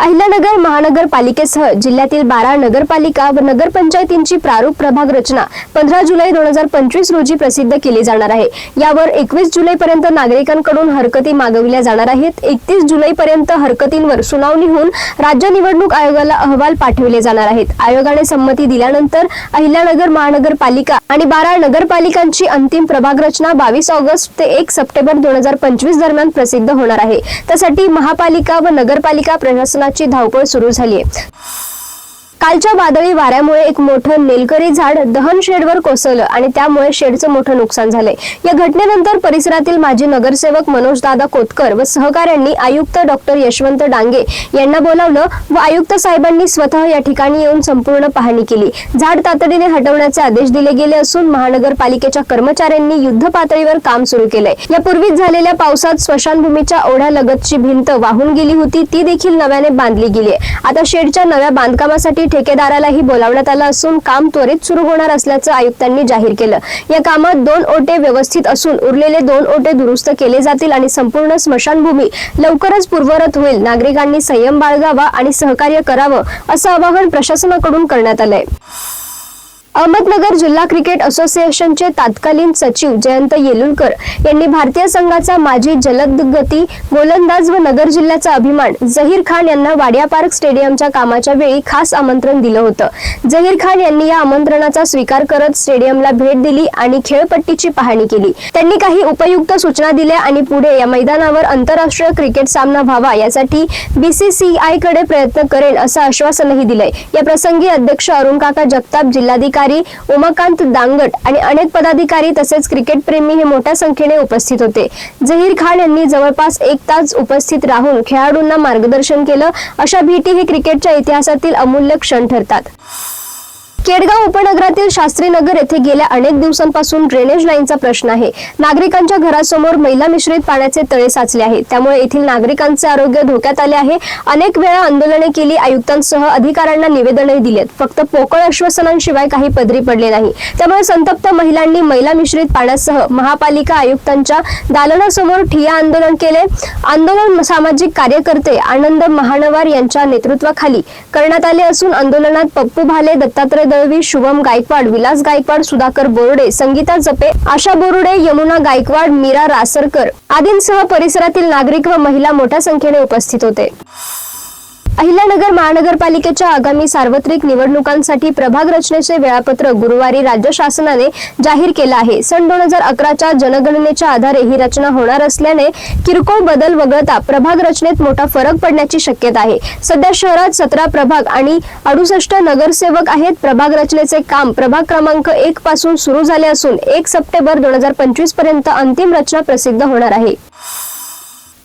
अहिल्यानगर महानगरपालिकेसह जिल्ह्यातील बारा नगरपालिका व नगरपंचायतींची प्रारूप प्रभाग रचना पंधरा जुलै दोन हजार पंचवीस रोजी प्रसिद्ध केली जाणार आहे. यावर एकवीस जुलैपर्यंत नागरिकांकडून हरकती मागविल्या जाणार आहेत. एकतीस जुलैपर्यंत हरकतींवर सुनावणी होऊन राज्य निवडणूक आयोगाला अहवाल पाठविले जाणार आहेत. आयोगाने संमती दिल्यानंतर अहिल्यानगर महानगरपालिका आणि बारा नगरपालिकांची अंतिम प्रभाग रचना बावीस ऑगस्ट ते एक सप्टेंबर दोन हजार पंचवीस दरम्यान प्रसिद्ध होणार आहे. त्यासाठी महापालिका व नगरपालिका प्रशासना प्रशासनाची धावपळ सुरू झाली आहे कालच्या वादळी वाऱ्यामुळे एक मोठं नेलकरी झाड दहन शेडवर कोसळलं आणि त्यामुळे शेडचं मोठं नुकसान झालंय. या घटनेनंतर परिसरातील माजी नगरसेवक मनोज दादा कोतकर व सहकाऱ्यांनी आयुक्त डॉक्टर यशवंत डांगे यांना बोलावलं व आयुक्त साहेबांनी स्वतः या ठिकाणी येऊन संपूर्ण पाहणी केली. झाड तातडीने हटवण्याचे आदेश दिले गेले असून महानगरपालिकेच्या कर्मचाऱ्यांनी युद्ध पातळीवर काम सुरू केलंय. यापूर्वीच झालेल्या पावसात स्मशानभूमीच्या ओढ्यालगतची भिंत वाहून गेली होती ती देखील नव्याने बांधली गेली आहे. आता शेडच्या नव्या बांधकामासाठी ठेकेदारालाही बोलावण्यात आलं असून काम त्वरित सुरू होणार असल्याचं आयुक्तांनी जाहीर केलं. या कामात दोन ओटे व्यवस्थित असून उरलेले दोन ओटे दुरुस्त केले जातील आणि संपूर्ण स्मशानभूमी लवकरच पूर्वरत होईल. नागरिकांनी संयम बाळगावा आणि सहकार्य करावं असं आवाहन प्रशासनाकडून करण्यात आलंय. अहमदनगर जिल्हा क्रिकेट असोसिएशनचे तत्कालीन सचिव जयंत येलुलकर यांनी भारतीय संघाचा माजी जलदगती गोलंदाज व नगर जिल्ह्याचा अभिमान जहीर खान यांना वाडिया पार्क स्टेडियमच्या कामाच्या वेळी खास आमंत्रण दिलं होतं. जहीर खान यांनी या आमंत्रणाचा स्वीकार करत स्टेडियमला भेट दिली आणि खेळपट्टीची पाहणी केली. त्यांनी काही उपयुक्त सूचना दिल्या आणि पुढे या मैदानावर आंतरराष्ट्रीय क्रिकेट सामना व्हावा यासाठी बीसीसीआयकडे प्रयत्न करेल असं आश्वासनही दिलंय. या प्रसंगी अध्यक्ष अरुण काका जगताप जिल्हाधिकारी उमाकांत दांगट आणि अनेक पदाधिकारी तसेच क्रिकेट प्रेमी हे मोठ्या संख्येने उपस्थित होते. जहीर खान यांनी जवळपास एक तास उपस्थित राहून खेळाडूंना मार्गदर्शन केलं. अशा भेटी हे क्रिकेटच्या इतिहासातील अमूल्य क्षण ठरतात. केडगाव उपनगरातील शास्त्री नगर येथे गेल्या अनेक दिवसांपासून ड्रेनेज लाईनचा प्रश्न आहे. नागरिकांच्या घरासमोर मैला मिश्रित पाण्याचे तळे साचले आहेत. त्यामुळे येथील नागरिकांचे आरोग्य धोक्यात आले आहे. अनेक वेळा आंदोलने केली आयुक्तांसह अधिकाऱ्यांना निवेदनही दिलेत. फक्त पोकळ आश्वासनांशिवाय काही पदरी पडले नाही. त्यामुळे संतप्त महिलांनी मैला मिश्रित पाण्यासह महापालिका आयुक्तांच्या दालनासमोर ठिया आंदोलन केले. आंदोलन सामाजिक कार्यकर्ते आनंद महानवार यांच्या नेतृत्वाखाली करण्यात आले असून आंदोलनात पप्पू भाले दत्तात्रय दळवी शुभम गायकवाड विलास गायकवाड सुधाकर बोर्डे संगीता जपे आशा बोरुडे यमुना गायकवाड मीरा रासरकर आदींसह परिसरातील नागरिक व महिला मोठ्या संख्येने उपस्थित होते. अहिल्यानगर महानगरपालिकेच्या आगामी सार्वत्रिक निवडणुकांसाठी प्रभाग रचनेचे वेळापत्रक गुरुवारी राज्य शासनाने जाहीर केलं आहे. सन दोन हजार अकराच्या जनगणनेच्या आधारे ही रचना होणार असल्याने किरकोळ बदल वगळता प्रभाग रचनेत मोठा फरक पडण्याची शक्यता आहे. सध्या शहरात सतरा प्रभाग आणि अडुसष्ट नगरसेवक आहेत. प्रभाग रचनेचे काम प्रभाग क्रमांक एक पासून सुरू झाले असून एक सप्टेंबर दोन हजार पंचवीसपर्यंत अंतिम रचना प्रसिद्ध होणार आहे.